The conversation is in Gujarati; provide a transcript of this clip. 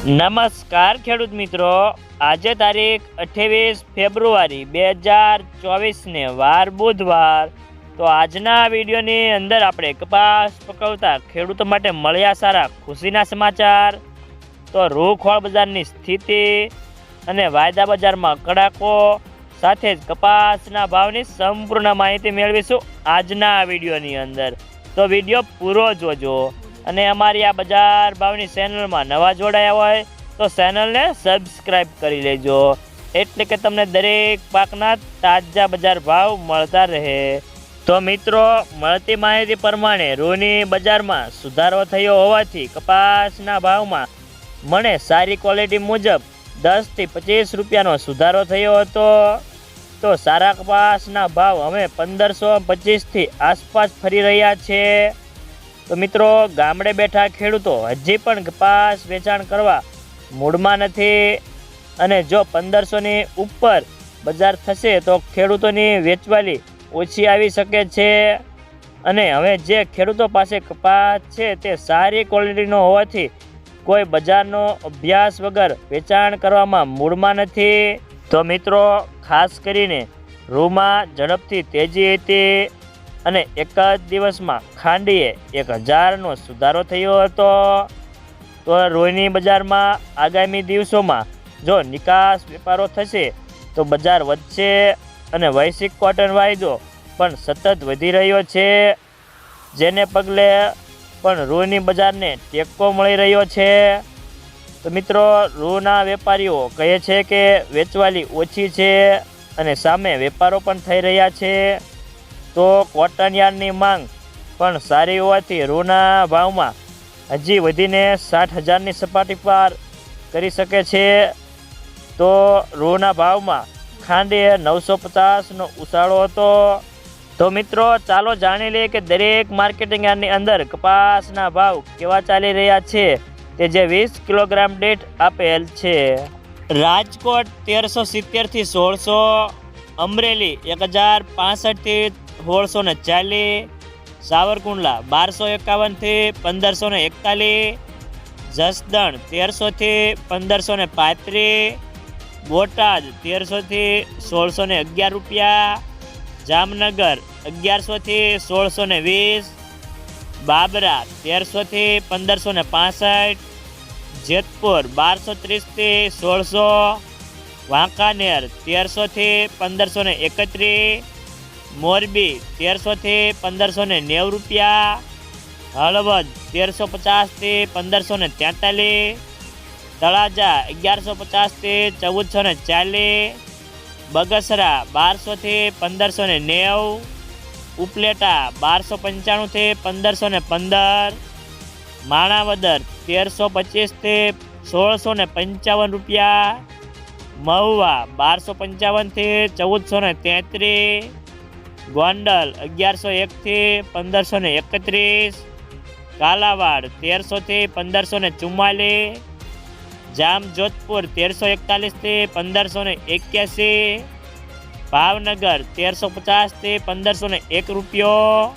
નમસ્કાર, ખેડૂત મિત્રો. આજે તારીખ અઠ્યાવીસ ફેબ્રુઆરી બે હજાર ચોવીસને વાર બુધવાર. તો આજના વિડીયોની અંદર આપણે કપાસ પકવતા ખેડૂતો માટે મળ્યા સારા ખુશીના સમાચાર. તો રૂખોળ બજારની સ્થિતિ અને વાયદા બજારમાં કડાકો સાથે જ કપાસના ભાવની સંપૂર્ણ માહિતી મેળવીશું આજના વિડીયોની અંદર. તો વીડિયો પૂરો જોજો. અને અમારી આ બજાર ભાવની ચેનલમાં નવા જોડાયા હોય તો ચેનલને સબસ્ક્રાઈબ કરી લેજો. એટલે કે તમને દરેક પાકના તાજા બજાર ભાવ મળતા રહે. તો મિત્રો, મળતી માહિતી પ્રમાણે રૂની બજારમાં સુધારો થયો હોવાથી કપાસના ભાવમાં મને સારી ક્વોલિટી મુજબ દસથી પચીસ રૂપિયાનો સુધારો થયો હતો. તો સારા કપાસના ભાવ હવે પંદરસો પચીસથી આસપાસ ફરી રહ્યા છે. તો મિત્રો, ગામડે બેઠા ખેડૂતો હજી પણ કપાસ વેચાણ કરવા મૂડમાં નથી અને જો પંદરસોની ઉપર બજાર થશે તો ખેડૂતોની વેચવાલી ઓછી આવી શકે છે. અને હવે જે ખેડૂતો પાસે કપાસ છે તે સારી ક્વોલિટીનો હોવાથી કોઈ બજારનો અભ્યાસ વગર વેચાણ કરવામાં મૂડમાં નથી. તો મિત્રો, ખાસ કરીને રૂમાં ઝડપથી તેજી હતી. અને એક જ દિવસમાં ખાંડીએ એક હજારનો સુધારો થયો હતો. તો રોહિણી બજારમાં આગામી દિવસોમાં જો નિકાસ વેપારો થશે, તો બજાર વધશે અને વૈશ્વિક કોટન વાયદો પણ સતત વધી રહ્યો છે. જેને પગલે પણ રૂની બજારને ટેકો મળી રહ્યો છે. તો મિત્રો, રૂના વેપારીઓ કહે છે કે વેચવાલી ઓછી છે અને સામે વેપારો પણ થઈ રહ્યા છે. તો કોટન યાર્ડની માંગ પણ સારી હોવાથી રૂના ભાવમાં હજી વધીને સાઠ હજારની સપાટી પાર કરી શકે છે. તો રૂના ભાવમાં ખાંડીએ નવસો પચાસનો ઉછાળો હતો. તો મિત્રો, ચાલો જાણી લઈએ કે દરેક માર્કેટિંગ યાર્ડની અંદર કપાસના ભાવ કેવા ચાલી રહ્યા છે તે જે વીસ કિલોગ્રામ દીઠ આપેલ છે. રાજકોટ તેરસો સિત્તેરથી સોળસો અમરેલી એક હજાર પાસઠથી સોળસો ને ચાલીસ, સાવરકુંડલા બારસો એકાવનથી પંદરસો ને એકતાલીસ, જસદણ તેરસોથી પંદરસો ને પાંત્રીસ, બોટાદ તેરસોથી સોળસો ને અગિયાર રૂપિયા, જામનગર અગિયારસોથી સોળસો ને વીસ, બાબરા તેરસોથી પંદરસો ને પાસઠ, જેતપુર બારસો ત્રીસથી સોળસો વાંકાનેર તેરસોથી પંદરસો ને એકત્રીસ, મોરબી તેરસોથી પંદરસો ને નેવું રૂપિયા, હળવદ તેરસો પચાસથી પંદરસો ને તેતાલીસ, તળાજા અગિયારસો પચાસથી ચૌદસો ને ચાલીસ, બગસરા બારસોથી પંદરસો ને નેવું, ઉપલેટા બારસો પંચાણુંથી પંદરસો ને પંદર, માણાવદર તેરસો પચીસથી સોળસો ને પંચાવન રૂપિયા મહુવા બારસો પંચાવનથી ચૌદસો ને તેત્રીસ. ગોંડલ અગિયારસો એકથી પંદરસો ને એકત્રીસ. કાલાવાડ તેરસોથી પંદરસો ને ચુમ્માલીસ. જામજોધપુર તેરસો એકતાલીસથી પંદરસો ને એક્યાસી. ભાવનગર તેરસો પચાસથી પંદરસો ને એક રૂપિયો.